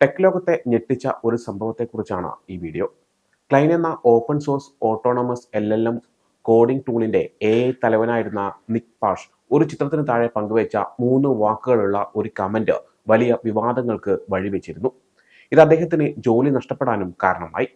Tech ലോകത്തെ ഞെട്ടിച്ച ഒരു സംഭവത്തെക്കുറിച്ചാണ് ഈ വീഡിയോ. ക്ലൈൻ എന്ന open source autonomous L L M coding ടൂളിന്റെ A I തലവനായിരുന്ന നിക് പാഷ് ഒരു ചിത്രത്തിന് താഴെ പങ്കുവച്ച മൂന്ന് വാക്കുകളുള്ള ഒരു കമന്റ് വലിയ വിവാദങ്ങൾക്ക് വഴിവെച്ചിരുന്നു. ഇത് അദ്ദേഹത്തിന് ജോലി നഷ്ടപ്പെടാനും കാരണമായി.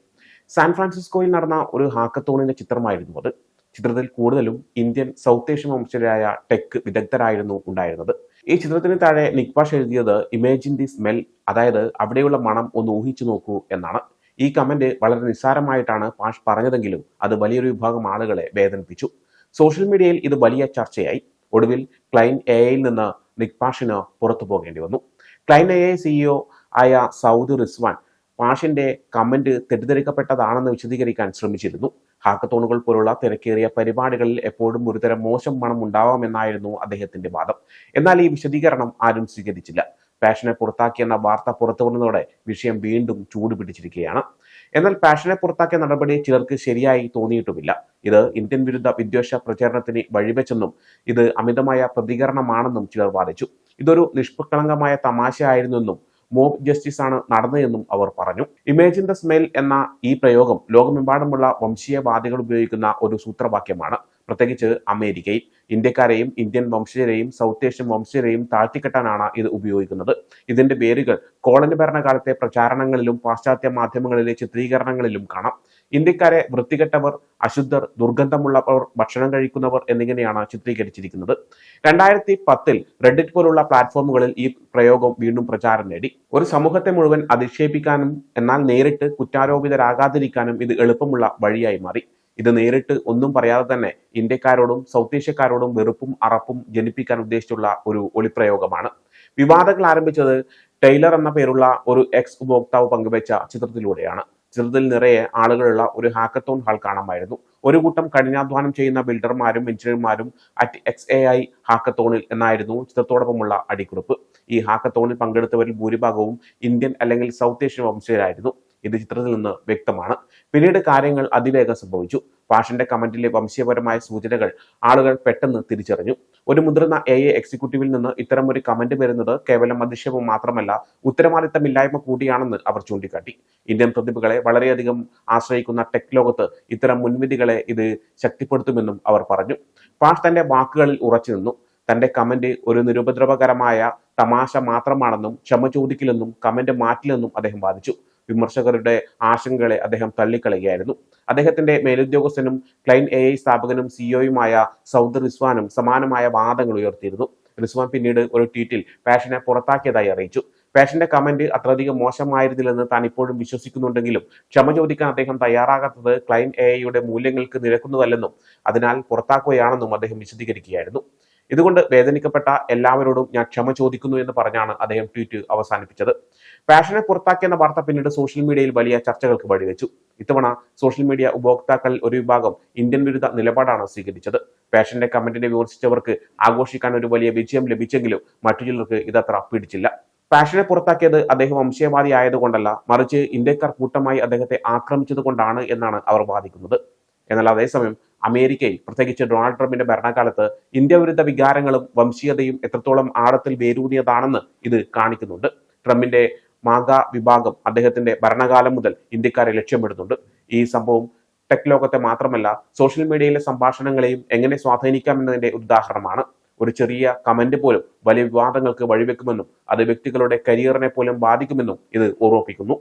സാൻ ഫ്രാൻസിസ്കോയിൽ നടന്ന ഒരു ഹാക്കത്തോണിന്റെ ചിത്രമായിരുന്നു അത്. ചിത്രത്തിൽ കൂടുതലും ഇന്ത്യൻ സൗത്ത് ഏഷ്യൻ വംശജരായ ടെക് വിദഗ്ധരായിരുന്നു ഉണ്ടായിരുന്നത്. ഈ ചിത്രത്തിന് താഴെ നിക്പാഷ് എഴുതിയത് ഇമേജിൻ ദി സ്മെൽ അതായത് അവിടെയുള്ള മണം ഒന്ന് ഊഹിച്ചു നോക്കൂ എന്നാണ്. ഈ കമന്റ് വളരെ നിസ്സാരമായിട്ടാണ് പാഷ് പറഞ്ഞതെങ്കിലും അത് വലിയൊരു വിഭാഗം ആളുകളെ വേദനിപ്പിച്ചു. സോഷ്യൽ മീഡിയയിൽ ഇത് വലിയ ചർച്ചയായി. ഒടുവിൽ ക്ലൈൻ എ ഐയിൽ നിന്ന് നിക്പാഷിന് പുറത്തു പോകേണ്ടി വന്നു. ക്ലൈൻ എ ഐ സിഇഒ ആയ സൗദ് റിസ്വാൻ പാഷിന്റെ കമന്റ് തെറ്റിദ്ധരിക്കപ്പെട്ടതാണെന്ന് വിശദീകരിക്കാൻ ശ്രമിച്ചിരുന്നു. ഹാക്കത്തോണുകൾ പോലുള്ള തിരക്കേറിയ പരിപാടികളിൽ എപ്പോഴും ഒരുതരം മോശം മണം ഉണ്ടാവാമെന്നായിരുന്നു അദ്ദേഹത്തിന്റെ വാദം. എന്നാൽ ഈ വിശദീകരണം ആരും സ്വീകരിച്ചില്ല. പാഷനെ പുറത്താക്കിയെന്ന വാർത്ത പുറത്തു വന്നതോടെ വിഷയം വീണ്ടും ചൂടുപിടിച്ചിരിക്കുകയാണ് എന്നാൽ പാഷനെ പുറത്താക്കിയ നടപടി ചിലർക്ക് ശരിയായി തോന്നിയിട്ടുമില്ല. ഇത് ഇന്ത്യൻ വിരുദ്ധ വിദ്വേഷ പ്രചാരണത്തിന് വഴിവെച്ചെന്നും ഇത് അമിതമായ പ്രതികരണമാണെന്നും ചിലർ വാദിച്ചു. ഇതൊരു നിഷ്കളങ്കമായ തമാശയായിരുന്നെന്നും മോബ് ജസ്റ്റിസ് ആണ് നടന്നതെന്നും അവർ പറഞ്ഞു. ഇമേജ് ഇൻ ദ സ്മെൽ എന്ന ഈ പ്രയോഗം ലോകമെമ്പാടുമുള്ള വംശീയവാദികൾ ഉപയോഗിക്കുന്ന ഒരു സൂത്രവാക്യമാണ്. പ്രത്യേകിച്ച് അമേരിക്കയിൽ ഇന്ത്യക്കാരെയും ഇന്ത്യൻ വംശജരെയും സൗത്ത് ഏഷ്യൻ വംശജരെയും താഴ്ത്തിക്കെട്ടാനാണ് ഇത് ഉപയോഗിക്കുന്നത്. ഇതിന്റെ പേരുകൾ കോളനി ഭരണകാലത്തെ പ്രചാരണങ്ങളിലും പാശ്ചാത്യ മാധ്യമങ്ങളിലെ ചിത്രീകരണങ്ങളിലും കാണാം. ഇന്ത്യക്കാരെ വൃത്തികെട്ടവർ അശുദ്ധർ ദുർഗന്ധമുള്ളവർ ഭക്ഷണം കഴിക്കുന്നവർ എന്നിങ്ങനെയാണ് ചിത്രീകരിച്ചിരിക്കുന്നത്. രണ്ടായിരത്തി പത്തിൽ റെഡിറ്റ് പോലുള്ള പ്ലാറ്റ്ഫോമുകളിൽ ഈ പ്രയോഗം വീണ്ടും പ്രചാരം നേടി. ഒരു സമൂഹത്തെ മുഴുവൻ അധിക്ഷേപിക്കാനും എന്നാൽ നേരിട്ട് കുറ്റാരോപിതരാകാതിരിക്കാനും ഇത് എളുപ്പമുള്ള വഴിയായി മാറി. ഇത് നേരിട്ട് ഒന്നും പറയാതെ തന്നെ ഇന്ത്യക്കാരോടും സൗത്ത് ഏഷ്യക്കാരോടും വെറുപ്പും അറപ്പും ജനിപ്പിക്കാൻ ഉദ്ദേശിച്ചുള്ള ഒരു ഒളിപ്രയോഗമാണ്. വിവാദങ്ങൾ ആരംഭിച്ചത് ടൈലർ എന്ന പേരുള്ള ഒരു എക്സ് ഉപഭോക്താവ് പങ്കുവച്ച ചിത്രത്തിലൂടെയാണ്. ചിത്രത്തിൽ നിറയെ ആളുകളുള്ള ഒരു ഹാക്കത്തോൺ ഹാൾ കാണാമായിരുന്നു. ഒരു കൂട്ടം കഠിനാധ്വാനം ചെയ്യുന്ന ബിൽഡർമാരും എഞ്ചിനീയർമാരും അറ്റ് എക്സ് എ ഐ ഹാക്കത്തോണിൽ എന്നായിരുന്നു ചിത്രത്തോടൊപ്പമുള്ള അടിക്കുറിപ്പ്. ഈ ഹാക്കത്തോണിൽ പങ്കെടുത്തവരിൽ ഭൂരിഭാഗവും ഇന്ത്യൻ അല്ലെങ്കിൽ സൗത്ത് ഏഷ്യൻ വംശജരായിരുന്നു. ഇത് ചിത്രത്തിൽ നിന്ന് വ്യക്തമാണ്. പിന്നീട് കാര്യങ്ങൾ അതിവേഗം സംഭവിച്ചു. പാഷന്റെ കമന്റിലെ വംശീയപരമായ സൂചനകൾ ആളുകൾ പെട്ടെന്ന് തിരിച്ചറിഞ്ഞു. ഒരു മുതിർന്ന എ എ എക്സിക്യൂട്ടീവിൽ നിന്ന് ഇത്തരം ഒരു കമന്റ് വരുന്നത് കേവലം അധിക്ഷേപം മാത്രമല്ല ഉത്തരവാദിത്തമില്ലായ്മ കൂടിയാണെന്ന് അവർ ചൂണ്ടിക്കാട്ടി. ഇന്ത്യൻ പ്രതിഭകളെ വളരെയധികം ആശ്രയിക്കുന്ന ടെക് ലോകത്ത് ഇത്തരം മുൻവിധികളെ ഇത് ശക്തിപ്പെടുത്തുമെന്നും അവർ പറഞ്ഞു. പാഷ് തന്റെ വാക്കുകളിൽ ഉറച്ചു നിന്നു. തന്റെ കമന്റ് ഒരു നിരുപദ്രവകരമായ തമാശ മാത്രമാണെന്നും ക്ഷമ ചോദിക്കില്ലെന്നും കമന്റ് മാറ്റില്ലെന്നും അദ്ദേഹം വാദിച്ചു. വിമർശകരുടെ ആശങ്കകളെ അദ്ദേഹം തള്ളിക്കളയുകയായിരുന്നു. അദ്ദേഹത്തിന്റെ മേലുദ്യോഗസ്ഥനും ക്ലൈൻ എ ഐ സ്ഥാപകനും സിഇഒയുമായ സൗദ് റിസ്വാനും സമാനമായ വാദങ്ങൾ ഉയർത്തിയിരുന്നു. റിസ്വാൻ പിന്നീട് ഒരു ട്വീറ്റിൽ പാഷനെ പുറത്താക്കിയതായി അറിയിച്ചു. പാഷന്റെ കമന്റ് അത്രയധികം മോശമായിരുന്നില്ലെന്ന് താൻ ഇപ്പോഴും വിശ്വസിക്കുന്നുണ്ടെങ്കിലും ക്ഷമ ചോദിക്കാൻ അദ്ദേഹം തയ്യാറാകാത്തത് ക്ലൈൻ എ ഐയുടെ മൂല്യങ്ങൾക്ക് നിരക്കുന്നതല്ലെന്നും അതിനാൽ പുറത്താക്കുകയാണെന്നും അദ്ദേഹം വിശദീകരിക്കുകയായിരുന്നു. ഇതുകൊണ്ട് വേദനിക്കപ്പെട്ട എല്ലാവരോടും ഞാൻ ക്ഷമ ചോദിക്കുന്നു എന്ന് പറഞ്ഞാണ് അദ്ദേഹം ട്വീറ്റ് അവസാനിപ്പിച്ചത്. പാഷനെ പുറത്താക്കിയെന്ന വാർത്ത പിന്നീട് സോഷ്യൽ മീഡിയയിൽ വലിയ ചർച്ചകൾക്ക് വഴിവെച്ചു. ഇത്തവണ സോഷ്യൽ മീഡിയ ഉപഭോക്താക്കളിൽ ഒരു വിഭാഗം ഇന്ത്യൻ വിരുദ്ധ നിലപാടാണ് സ്വീകരിച്ചത്. ഫാഷന്റെ കമന്റിനെ വിമർശിച്ചവർക്ക് ആഘോഷിക്കാൻ ഒരു വലിയ വിജയം ലഭിച്ചെങ്കിലും മറ്റു ചിലർക്ക് ഇതത്ര പിടിച്ചില്ല. ഫാഷനെ പുറത്താക്കിയത് അദ്ദേഹം വംശീയവാദി ആയതുകൊണ്ടല്ല മറിച്ച് ഇന്ത്യക്കാർ കൂട്ടമായി അദ്ദേഹത്തെ ആക്രമിച്ചതുകൊണ്ടാണ് എന്നാണ് അവർ വാദിക്കുന്നത്. എന്നാൽ അതേസമയം അമേരിക്കയിൽ പ്രത്യേകിച്ച് ഡൊണാൾഡ് ട്രംപിന്റെ ഭരണകാലത്ത് ഇന്ത്യ വിരുദ്ധ വികാരങ്ങളും വംശീയതയും എത്രത്തോളം ആഴത്തിൽ വേരൂന്നിയതാണെന്ന് ഇത് കാണിക്കുന്നുണ്ട്. ട്രംപിന്റെ മാഗ വിഭാഗം അദ്ദേഹത്തിന്റെ ഭരണകാലം മുതൽ ഇന്ത്യക്കാരെ ലക്ഷ്യമിടുന്നുണ്ട്. ഈ സംഭവം ടെക് ലോകത്തെ മാത്രമല്ല സോഷ്യൽ മീഡിയയിലെ സംഭാഷണങ്ങളെയും എങ്ങനെ സ്വാധീനിക്കാം എന്നതിന്റെ ഉദാഹരണമാണ്. ഒരു ചെറിയ കമന്റ് പോലും വലിയ വിവാദങ്ങൾക്ക് വഴിവെക്കുമെന്നും അത് വ്യക്തികളുടെ കരിയറിനെ പോലും ബാധിക്കുമെന്നും ഇത് ഓർമ്മിപ്പിക്കുന്നു